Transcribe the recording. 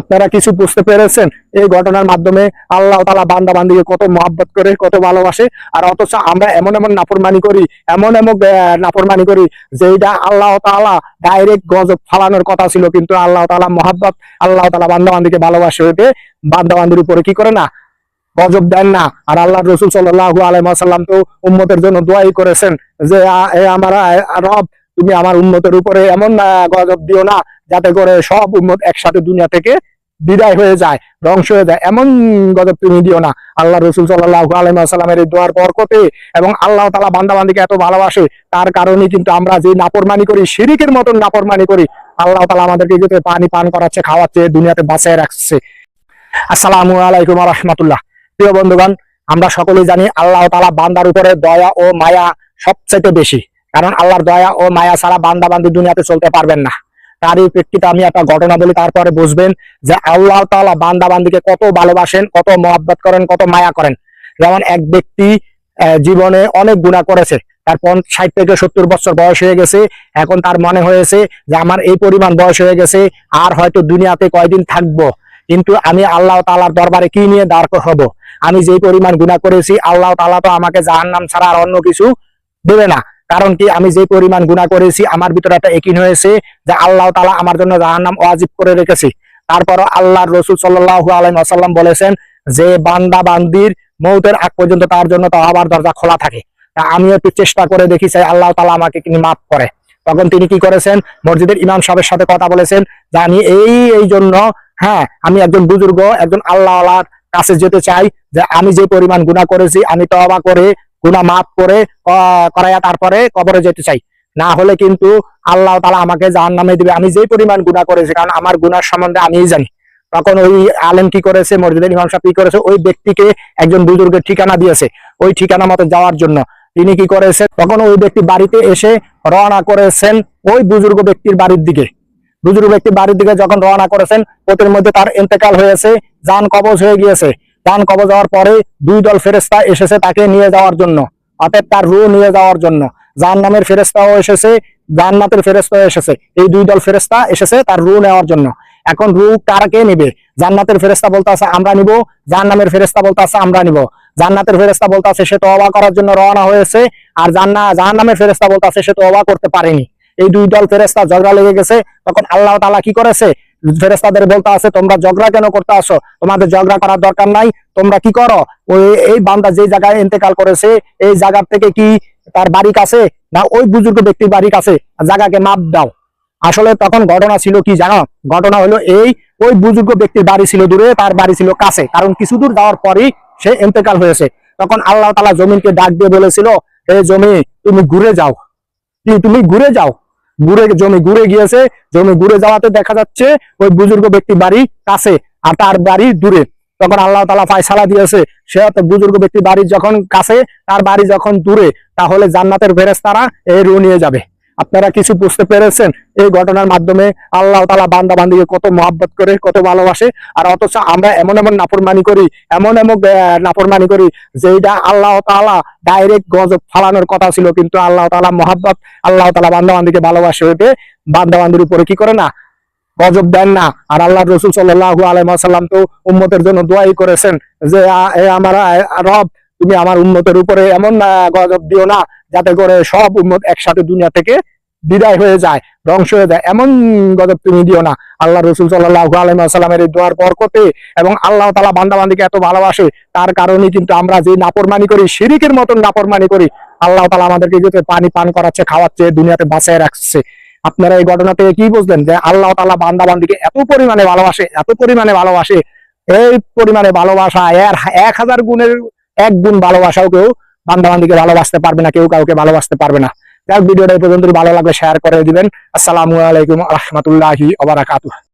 আপনারা কিছু বুঝতে পেরেছেন? এই ঘটনার মাধ্যমে আল্লাহ তালা বান্দা বান্দিকে কত মহাব্বত করে, কত ভালোবাসে। আর অথচ আমরা এমন এমন নাফরমানি করি, এমন এমন নাফরমানি করি যেটা আল্লাহ তালা ডাইরেক্ট গজব ফালানোর কথা ছিল, কিন্তু আল্লাহ তালা মহাব্বত, আল্লাহ তালা বান্দা বান্দিকে ভালোবাসে ওইতে বান্দা বান্দির উপরে কি করে না? গজব দেন না। আর আল্লাহ রসুল সাল্লাহু আলাইসাল্লাম তো উম্মতের জন্য দোয়াই করেছেন যে আমার রব, তুমি আমার উন্মতের উপরে এমন গজব দিও না। যাতে করে সব উন্মত একসাথে দুনিয়া থেকে বিদায় হয়ে যায়, ধ্বংস হয়ে যায়। এমন গজব তুমি দিও না। আল্লাহ রসুল সাল্লাহ আলাইসাল্লামের এই দোয়ার বরকতে এবং আল্লাহ তালা বান্দাবান্দিকে এত ভালোবাসে, তার কারণে কিন্তু আমরা যে নাপরমানি করি, শিরিকের মতন নাপরমানি করি, আল্লাহ তালা আমাদেরকে কিন্তু পানি পান করাচ্ছে, খাওয়াচ্ছে, দুনিয়াতে বাঁচায় রাখছে। আসসালামু আলাইকুম রহমতুল্লাহ। প্রিয় বন্ধুগণ, আমরা সকলেই জানি আল্লাহ তালা বান্দার উপরে দয়া ও মায়া সবচেয়ে বেশি। কারণ আল্লাহর দয়া ও মায়া ছাড়া বান্দা বান্দি দুনিয়াতে চলতে পারবেন না। তারই প্রেক্ষিতে আমি একটা ঘটনা বলি, তারপরে বুঝবেন যে আল্লাহ তালা বান্দা বান্দিকে কত ভালোবাসেন, কত মহাব্বত করেন, কত মায়া করেন। যেমন এক ব্যক্তি জীবনে অনেক গুণা করেছে, তার ষাট থেকে সত্তর বছর বয়স হয়ে গেছে, এখন তার মনে হয়েছে যে আমার এই পরিমাণ বয়স হয়ে গেছে, আর হয়তো দুনিয়াতে কয়দিন থাকব। কিন্তু আমি আল্লাহ তালার দরবারে কি নিয়ে দাঁড় হব আমি যেই পরিমাণ গুণা করেছি, আল্লাহ তালা তো আমাকে জাহান্নাম ছাড়া আর অন্য কিছু দেবে না। কারণ কি, আমি যে পরিমাণ গুণা করেছি, আমার ভিতরে একটা একিন হয়েছে যে আল্লাহ তালা আমার জন্য জাহান্নাম ওয়াজিব করে রেখেছি। তারপর আল্লাহর রসুল সাল্লাহু আলাইহি আসাল্লাম বলেছেন যে, বান্দা বান্দির মৌতের আগ পর্যন্ত তার জন্য তো আবার দরজা খোলা থাকে। তা আমিও একটু চেষ্টা করে দেখি চাই আল্লাহ তালা আমাকে তিনি মাফ করে। তখন তিনি কি করেছেন? মসজিদের ইমাম সাহেবের সাথে কথা বলেছেন যে, আমি এই এই জন্য হ্যাঁ আমি একজন বুজুর্গ, একজন আল্লাহ কাছে যেতে চাই যে, আমি যে পরিমাণ গুণা করেছি, আমি তবা করে গুণা মাফ করে করাইয়া তারপরে কবরে যেতে চাই। না হলে কিন্তু আল্লাহ তালা আমাকে জাহান নামে দিবে। আমি যেই পরিমাণ গুণা করেছি, কারণ আমার গুনার সম্বন্ধে আমিই জানি। তখন ওই আলেম কি করেছে, মসজিদের ইমাম সাহেব কি করেছে? ওই ব্যক্তিকে একজন বুজুর্গের ঠিকানা দিয়েছে, ওই ঠিকানা মতো যাওয়ার জন্য। তিনি কি করেছে তখন ওই ব্যক্তি বাড়িতে এসে রওনা করেছেন ওই বুজুর্গ ব্যক্তির বাড়ির দিকে। বুজুর্গ ব্যক্তি বাড়ির দিকে যখন রওনা করেছেন, ওদের মধ্যে তার ইন্তেকাল হয়েছে, যান কবজ হয়ে গিয়েছে। যান কবজ হওয়ার পরে দুই দল ফেরেস্তা এসেছে তাকে নিয়ে যাওয়ার জন্য। অর্থাৎ তার রু নিয়ে যাওয়ার জন্য। জান নামের ফেরেস্তাও এসেছে, জান্নাতের ফেরেস্তাও এসেছে। এই দুই দল ফেরেস্তা এসেছে তার রু নেওয়ার জন্য। এখন রু কারকে নিবে? জান্নাতের ফেরেস্তা বলতে আছে, আমরা নিব। জান্নামের ফেরেস্তা বলতে আছে, আমরা নিব। জান্নাতের ফেরেস্তা বলতে আছে, সে তো অবা করার জন্য রওনা হয়েছে। আর জান্না, জাহান্নামের ফেরেস্তা বলতে আছে, সে তো অবা করতে পারেনি। এই দুই দল ফেরেস্তা ঝগড়া লেগে গেছে। তখন আল্লাহ তালা কি করেছে? ফেরেস্তাদের বলতে আছে, তোমরা ঝগড়া কেন করতে আসো? তোমাদের ঝগড়া করার দরকার নাই। তোমরা কি করো? ওই, এই বান্দা যে জায়গায় ইন্তেকাল করেছে, এই জায়গা থেকে কি তার বাড়ি কাছে? না, ওই বুজুর্গ ব্যক্তির বাড়ি কাছে জায়গাকে মাপ দাও। আসলে তখন ঘটনা ছিল কি জানো? ঘটনা হলো এই, ওই বুজুর্গ ব্যক্তির বাড়ি ছিল দূরে, তার বাড়ি ছিল কাছে। কারণ কিছু দূর যাওয়ার পরই সে ইন্তেকাল হয়েছে। তখন আল্লাহ তালা জমিনকে ডাক দিয়ে বলেছিল এই জমি, তুমি ঘুরে যাও। তুমি ঘুরে যাও? ঘুরে, জমি ঘুরে গিয়েছে, জমি ঘুরে যাওয়াতে দেখা যাচ্ছে ওই বুজুর্গ ব্যক্তি বাড়ি কাছে আর তার বাড়ি দূরে। তখন আল্লাহ তালা ফায়সালা দিয়েছে, সে বুজুর্গ ব্যক্তি বাড়ি যখন কাছে, তার বাড়ি যখন দূরে, তাহলে জান্নাতের ফেরেস্তারা এই রু নিয়ে যাবে। আপনারা কিছু বুঝতে পেরেছেন? এই ঘটনার মাধ্যমে আল্লাহ তালা বান্দা বান্দিকে কত মহাব্বত করে, কত ভালোবাসে। আর অথচ আমরা এমন এমন নাফরমানি করি, এমন এমন নাফরমানি করি যেটা আল্লাহ তালা ডাইরেক্ট গজব ফালানোর কথা ছিল, কিন্তু আল্লাহ তালা মহাব্বত, আল্লাহ তালা বান্দা বান্দিকে ভালোবাসে ওইতে বান্দা বান্দির উপরে কি করে না? গজব দেন না। আর আল্লাহ রসুল সাল্লাহু আলাইসাল্লাম তো উম্মতের জন্য দোয়াই করেছেন যে আমার রব, তুমি আমার উন্মতের উপরে এমন গজব দিও না। যাতে করে সব উন্মত একসাথে দুনিয়া থেকে বিদায় হয়ে যায়, ধ্বংস হয়ে যায়। এমন গজব তুমি দিও না। আল্লাহ রসুল সাল্লাহু আলাইসাল্লামের এই দোয়ার বরকতে এবং আল্লাহ তালা বান্দা বান্দিকে এত ভালোবাসে, তার কারণে কিন্তু আমরা যে নাপরমানি করি, শিরিকের মতন নাপরমানি করি, আল্লাহ তালা আমাদেরকে কিন্তু পানি পান করাচ্ছে, খাওয়াচ্ছে, দুনিয়াতে বাঁচায় রাখছে। আপনারা এই ঘটনা থেকে কি বুঝলেন? যে আল্লাহ তালা বান্দা বান্দিকে এত পরিমাণে ভালোবাসে, এত পরিমাণে ভালোবাসে, এই পরিমাণে ভালোবাসা, এর এক হাজার গুণের এক গুণ ভালোবাসাও কেউ বান্দা বান্দিকে ভালোবাসতে পারবে না, কেউ কাউকে ভালোবাসতে পারবে না। যাই ভিডিওটা এই পর্যন্ত ভালো লাগলে শেয়ার করে দিবেন। আসসালামু আলাইকুম রহমতুল্লাহি